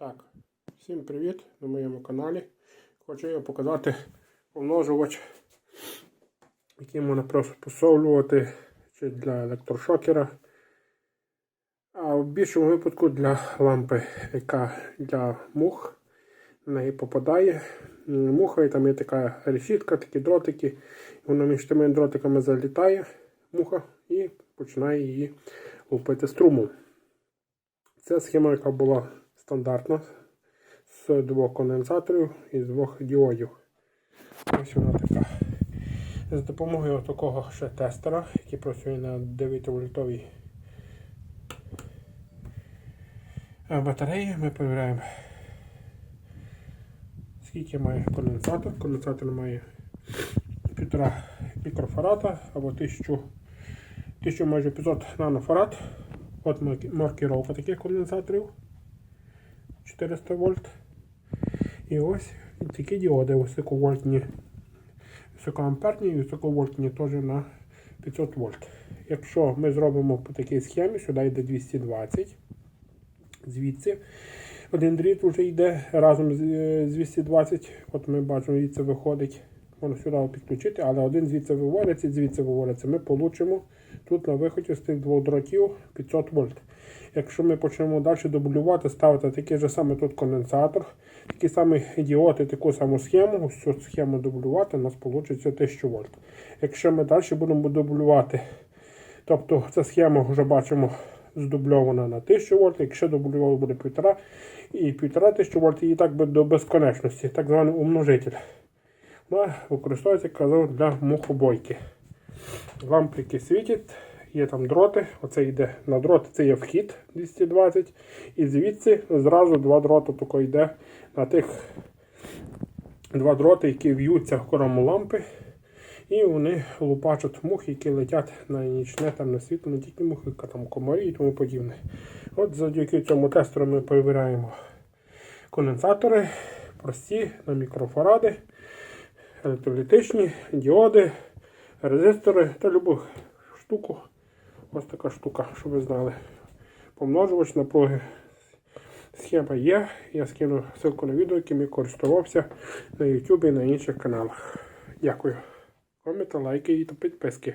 Так, всім привіт на моєму каналі. Хочу я показати помножувач, який можна просто посовлювати чи для електрошокера. А в більшому випадку для лампи, яка для мух на неї попадає. Муха і там є така решітка, такі дротики. Вона між тими дротиками залітає муха і починає її лупити струмом. Це схема, яка була стандартна з двох конденсаторів і з двох діодів. Ось вона така. З допомогою такого ще тестера, який працює на 9 вольтовій батареї, ми перевіряємо, скільки має конденсатор. Конденсатор має 1,5 мікрофарада або 1000, 1000 майже 500 нанофарад. От маркировка таких конденсаторів 400 вольт. І ось такі діоди високовольтні, високоамперні і високовольтні теж на 500 вольт. Якщо ми зробимо по такій схемі, сюди йде 220, звідси один дріт вже йде разом з е, з 220. От ми бачимо, звідси виходить. Можна сюди підключити, але один звідси виводиться, звідси виводиться. Ми получимо тут на виході з тих двох дротів 500 вольт. Якщо ми почнемо далі дублювати, ставити такий же самий тут конденсатор, такий самий діод і таку саму схему, цю схему дублювати, у нас вийде 1000 вольт. Якщо ми далі будемо дублювати, тобто ця схема вже бачимо здубльована на 1000 вольт, якщо дублювати буде 1,5 і 1500 вольт, і так би до безконечності, так званий умножитель. Вона використовується казав для мухобойки. Лампики світять, є там дроти. Оце йде на дроти, це є вхід 220. І звідси зразу два дроти тако йде на тих два дроти, які в'ються в корому лампи. І вони лупачуть мух, які летять на нічне там на світло, не тільки мухи, а там комарі і тому подібне. От завдяки цьому тестеру ми перевіряємо конденсатори, прості на мікрофаради, електролітичні, діоди, резистори та любу штуку. Ось така штука, щоб ви знали. Помножувач напруги. Схема є. Я скину ссылку на відео, яким я користувався на YouTube і на інших каналах. Дякую. Коменти, лайки і підписки.